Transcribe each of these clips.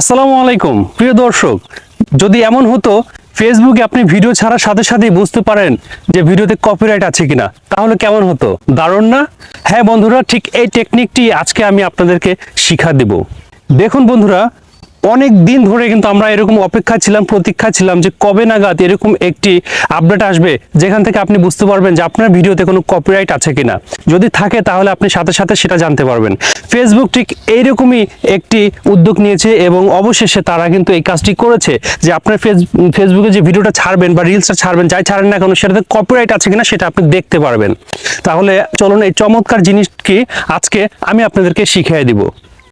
আসসালামু আলাইকুম। প্রিয় দর্শক, যদি এমন হতো ফেসবুকে আপনি ভিডিও ছাড়ার সাথে সাথেই বুঝতে পারেন যে ভিডিওতে কপিরাইট আছে কিনা। তাহলে কেমন হতো? দারুণ না? হ্যাঁ বন্ধুরা, ঠিক এই টেকনিকটি আজকে আমি আপনাদেরকে শিখা দেব। দেখুন বন্ধুরা অনেক দিন ধরে কিন্তু আমরা এরকম অপেক্ষা ছিলাম প্রতীক্ষা ছিলাম যে কবে নাগাদ এরকম একটি আপডেট আসবে, যেখান থেকে আপনি বুঝতে পারবেন যে আপনার ভিডিওতে কোনো কপিরাইট আছে কিনা। যদি থাকে তাহলে আপনি সাথে সাথে সেটা জানতে পারবেন। ফেসবুক ঠিক এইরকমই একটি উদ্যোগ নিয়েছে এবং অবশেষে তারা কিন্তু এই কাজটি করেছে যে আপনার ফেস ফেসবুকে যে ভিডিওটা ছাড়বেন বা রিলসটা ছাড়বেন, যাই ছাড়েন না কেন, সেটাতে কপিরাইট আছে কিনা সেটা আপনি দেখতে পারবেন। তাহলে চলুন এই চমৎকার জিনিসটি আজকে আমি আপনাদেরকে শিখিয়ে দিব।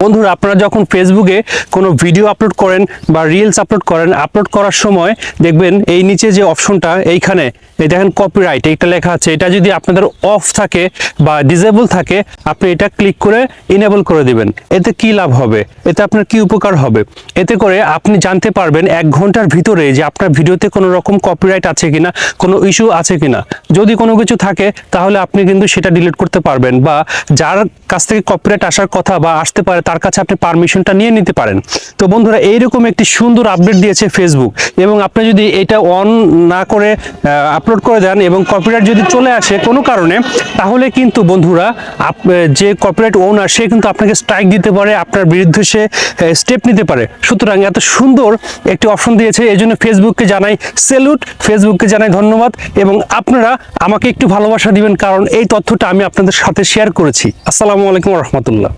বন্ধুরা, আপনারা যখন ফেসবুকে কোনো ভিডিও আপলোড করেন বা রিলস আপলোড করেন আপলোড করার সময় দেখবেন এই নিচে যে অপশনটা এইখানে, এই দেখেন কপিরাইট এইটা লেখা আছে। এটা যদি আপনাদের অফ থাকে বা ডিজেবল থাকে আপনি এটা ক্লিক করে ইনেবল করে দিবেন। এতে কি লাভ হবে? এতে আপনার কি উপকার হবে? এতে করে আপনি জানতে পারবেন এক ঘণ্টার ভিতরে যে আপনার ভিডিওতে কোনো রকম কপিরাইট আছে কিনা, কোনো ইস্যু আছে কিনা। যদি কোনো কিছু থাকে, তাহলে আপনি কিন্তু সেটা ডিলিট করতে পারবেন বা যার কাছ থেকে কপিরাইট আসার কথা বা আসতে পারে, তার কাছে আপনি পারমিশনটা নিয়ে নিতে পারেন। তো বন্ধুরা, এইরকম একটি সুন্দর আপডেট দিয়েছে ফেসবুক এবং আপনি যদি এটা অন না করে আপলোড করে দেন এবং কপিরাইট যদি চলে আসে কোনো কারণে, তাহলে কিন্তু বন্ধুরা, আপ- যে কর্পোরেট ওনার সে কিন্তু আপনাকে স্ট্রাইক দিতে পারে, আপনার বিরুদ্ধে সে স্টেপ নিতে পারে। সুতরাং এত সুন্দর একটি অপশন দিয়েছে, এই জন্য ফেসবুককে জানাই স্যালুট ফেসবুককে জানাই ধন্যবাদ, এবং আপনারা আমাকে একটু ভালোবাসা দিবেন, কারণ এই তথ্যটা আমি আপনাদের সাথে শেয়ার করেছি। আসসালামু আলাইকুম রহমতুল্লাহ।